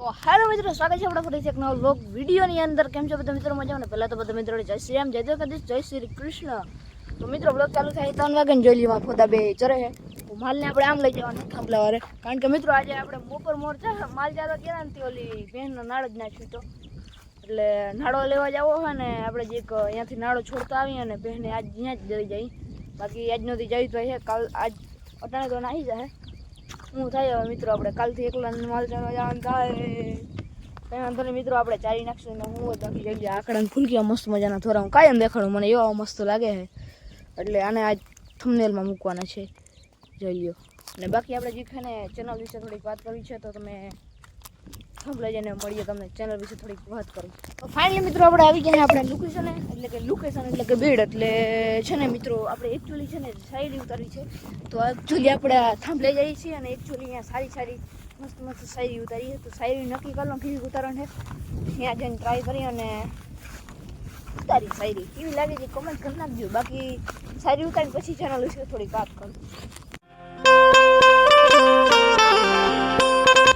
તો હેલો મિત્રો, સ્વાગત છે આપણા ફરીથી એક નવો લોક વિડીયોની અંદર. કેમ છો બધા મિત્રો? મજામાં પહેલાં તો બધા મિત્રો, જય શ્રી રામ, જય દ્વારકાધીશ, જય શ્રી કૃષ્ણ. તો મિત્રો બ્લોગ ચાલુ થાય ત્રણ વાગે જોઈ લેવા ફોટા બે ચરે છે. માલને આપણે આમ લઈ જવાનું, થાંભલા વારે. કારણ કે મિત્રો, આજે આપણે બપોર મોર છે, માલ જાતો ગયા ને ઓલી બહેનનો નાળો જ નાખ્યો તો એટલે નાળો લેવા જવો હોય ને, આપણે જે એક અહીંયાથી નાળો છોડતા આવીએ ને બહેને આજ અહીંયા જ લઈ જાય. બાકી આજનોથી જઈ તો છે, કાલ આજ અટાણે તો નાહી જાય. હું થાય હવે મિત્રો? આપણે કાલથી એકલા માલ ચાલવા જવાનું થાય. કઈ વાંધો મિત્રો, આપણે ચારી નાખશું ને હું બાકી જઈ ગયા મસ્ત મજાના થોડા હું કાયમ દેખાડું, મને એવા મસ્ત લાગે છે. એટલે આને આજ થમનેલમાં મૂકવાના છે. જોઈ લ્યો. અને બાકી આપણે જે છે ને ચેનલ વિશે થોડીક વાત કરવી છે, તો તમે સાંભળી જઈને મળીએ તમને ચેનલ વિશે થોડીક વાત કરું. ફાઇનલી મિત્રો આપણે આવી ગયા આપણે લોકેશન એટલે કે લોકેશન એટલે કે ભીડ, એટલે છે ને મિત્રો આપણે એકચ્યુઅલી છે ને શાયરી ઉતારી છે. તો એકચ્યુઅલી આપણે થાંભલે જઈએ છીએ અને એકચ્યુઅલી અહીંયા સારી સારી મસ્ત મસ્ત શાયરી ઉતારીએ. તો શાયરી નક્કી કરો કેવી ઉતારણ છે. ત્યાં જઈને ટ્રાય કરી અને ઉતારી શાયરી કેવી લાગે છે કોમેન્ટ કરી નાખજો. બાકી શાયરી ઉતારી પછી ચેનલ વિશે થોડીક વાત કરું.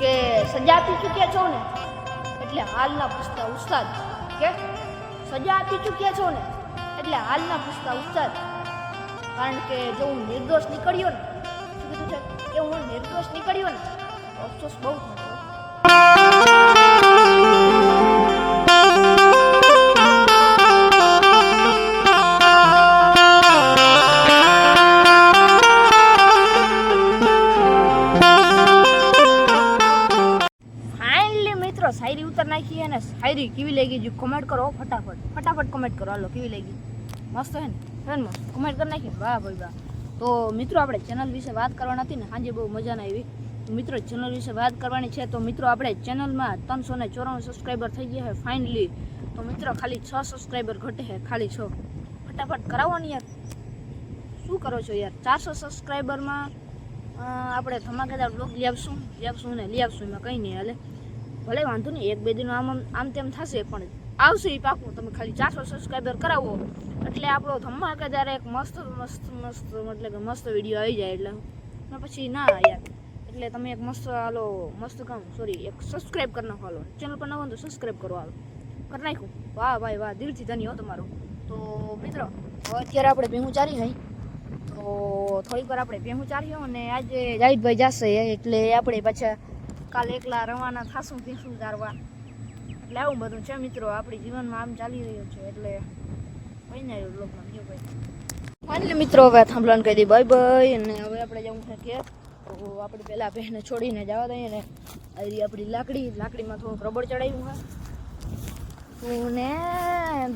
કે સજા આપી ચૂક્યા છો ને? એટલે હાલના પૂછતા ઉસ્તાદ, કે? સજા આપી ચૂક્યા છો ને? એટલે હાલના પૂછતા ઉસ્તાદ. કારણ કે જો હું નિર્દોષ નીકળ્યો ને, શું કીધું છે? કે હું નિર્દોષ નીકળ્યો ને અફસોસ બહુ થતો શાયરી ઉતર નાખી અને શાયરી કેવી લાગી જો કોમેન્ટ કરો ફટાફટ. ફટાફટ કોમેન્ટ કરો. હાલો, કેવી લાગી? મસ્ત હે ને? હે ને મસ્ત? કોમેન્ટ કરી નાખી. વાહ, ભાઈ વાહ. તો મિત્રો, આપણે ચેનલ વિશે વાત કરવાની હતી ને, સાંજે બહુ મજા ના આવી. મિત્રો ચેનલ વિશે વાત કરવાની છે તો મિત્રો, આપણે ચેનલમાં ત્રણસો ને ચોરાણું સબસ્ક્રાઈબર થઈ ગયા છે ફાઇનલી તો મિત્રો, ખાલી છ સબસ્ક્રાઈબર ઘટે છે ખાલી છ. ફટાફટ કરાવો ને યાર. શું કરો છો યાર? ચારસો સબસ્ક્રાઈબરમાં આપણે ધમાકેદાર બ્લોગ લઈ આવશું. લઈ આવશું ને, લઈ આવશું, એમાં કંઈ નહીં હાલે. ભલે વાંધો નહીં, એક બે દિન આમ આમ તેમ થશે, પણ આવશે એ પાકું તમે ખાલી ચારસો સબસ્ક્રાઈબર કરાવો. એટલે આપણો ધમાકેદાર એક મસ્ત મસ્ત મસ્ત એટલે કે મસ્ત વીડિયો આવી જાય એટલે. ને પછી ના યાર. એટલે તમે એક મસ્ત, હાલો, મસ્ત કામ સોરી એક સબસ્ક્રાઈબ કરી નાખો, હાલો. ચેનલ પર નવો તો સબસ્ક્રાઈબ કરો, હાલો. કરી નાખ્યું. વાહ, ભાઈ, વાહ, દિલથી ધન્ય હો તમારો. તો મિત્રો અત્યારે આપણે ભેહું ચારી હઈ. તો થોડીક વાર આપણે ભેહું ચાર્યો અને આજે જાહિદભાઈ જશે, એટલે આપણે પાછા કાલે એકલા રવાના થાશું ભેંસું ચારવા એટલે આવું બધું છે મિત્રો, આપણી જીવનમાં આમ ચાલી રહ્યું છે, એટલે કોઈ ને રહ્યું લોકો બીજું કઈ ફાઇનલી મિત્રો, હવે થાંભલાને કહી દઈ બાય બાય અને હવે આપણે જવું છે કે, તો આપણે પહેલાં બહેને છોડીને જવા દઈએ ને. આવી આપણી લાકડી, લાકડીમાં થોડુંક રબડ ચડાવ્યું હોય તૂને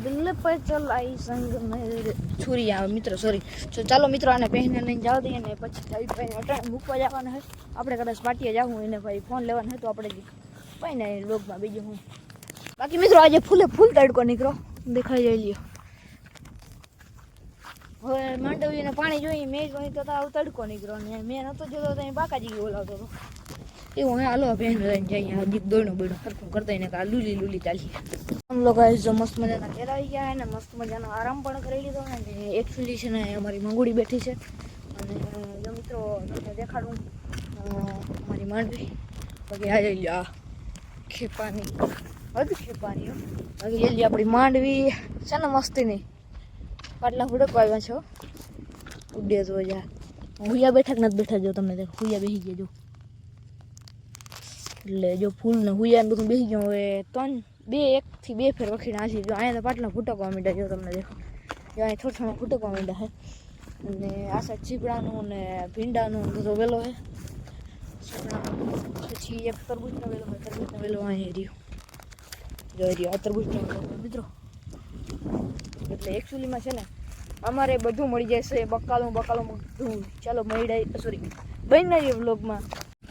દિલ પર ચલાઈ સંગ મેરે છુરી આવે મિત્રો સોરી તો ચાલો મિત્રો, આને પહેને લઈને જાવ દઈએ ને પછી જાવીભાઈને અટાણે મૂકવા જવાના હોય આપણે કદાચ પાટીએ જાવું એને ભાઈ ફોન લેવાનો હોય તો આપણે ભાઈ ને લોગમાં બીજું હું. બાકી મિત્રો, આજે ફૂલે ફૂલ તડકો નીકળો. દેખાઈ જાય લ્યો. હવે માંડવીને પાણી જોઈએ, મેં જોઈ તો તાવ તડકો નીકળ્યો ને મેં નતો જોતો તો બાકાજી બોલાવતો હતો એવું હાલો બેન જઈએ. આ દોડો બોડો. સરખું કરતા એને કા લૂલી લૂલી ચાલી જો મસ્ત મજાના ઘેર આવી ગયા ને મસ્ત મજાનો આરામ પણ કરી લીધો ને એકચ્યુઅલી છે ને અમારી મંગુડી બેઠી છે. અને જો મિત્રો, તમને દેખાડું અમારી માંડવી. બાકી આ જઈ લ્યો ખેપાની, હદ ખેપાની બાકી બાકી જલ્દી આપણી માંડવી. છે ને મસ્તીની. પાટલા હુડકો આવ્યા છો? ઉડે જો જા. હુયા બેઠા નથી બેઠા? જો તમને દેખો, હુયા બેસી ગયા, જો. એટલે જો ફૂલ ને હુયા ને બધું બેસી ગયું, હવે ત્રણ બે એકથી બે ફેર વખીને આસી જો અહીંયા પાટલા ફૂટકવા માંડ્યા જો તમને દેખો. જો અહીં થોડા થોડા ફૂટકવા માંડ્યા છે. અને આ સાઈડ ચીપડાનું ને ભીંડાનું બધો વેલો છે. પછી એક તરબૂચનો વેલો હોય, તરબૂચનો વેલો અહીં રહ્યો. જો રહ્યો આ તરબૂચનો વેલો. મિત્રો, એટલે એકચ્યુઅલીમાં છે ને, અમારે બધું મળી જાય છે. બકાલું બકાલું બધું. ચાલો, મળી સોરી બની જાય વ્લોગમાં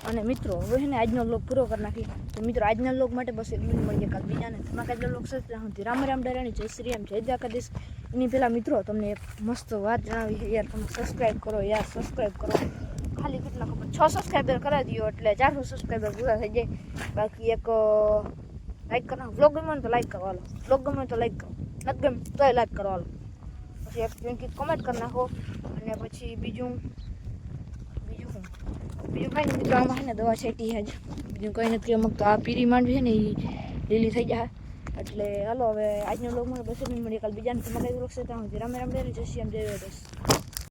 અને મિત્રો, હવે છે ને આજનો લોક પૂરો કરી નાખી તો મિત્રો, આજના લોક માટે બસ એટલું મળીએ કાલ બીજાને. ધમાકાદાર વ્લોગ સાથે ત્યાં સુધી રામ રામ ડરાણી, જય શ્રી રામ, જય દ્વારકાધીશ. એની પહેલાં મિત્રો, તમને એક મસ્ત વાત જણાવી યાર, તમે સબસ્ક્રાઈબ કરો, યાર સબસ્ક્રાઈબ કરો. ખાલી કેટલા ખબર? છ સબસ્ક્રાઈબર કરાવી દો, એટલે ચારસો સબસ્ક્રાઈબર પૂરા થઈ જાય. બાકી એક લાઈક કરો વ્લોગ ગમે તો લાઈક કરવાનો બ્લોગ ગમે તો લાઈક કરો. નથી ગમે તોય લાઈક કરવાનો પછી એક પિંકી કમેન્ટ કરી નાખો. અને પછી બીજું બીજું કાંઈ આમાં છે ને દવા છેટી છે બીજું કંઈ નથી, અમુક તો આ પીરી માંડવી છે ને એ લીલી થઈ જાય એટલે હાલો, હવે આજનો લોક મને બસ મળી કાલ બીજાને વ્લોગ છે ત્યાં સુધી રામે રામ રેલી જશે એમ જય બસ.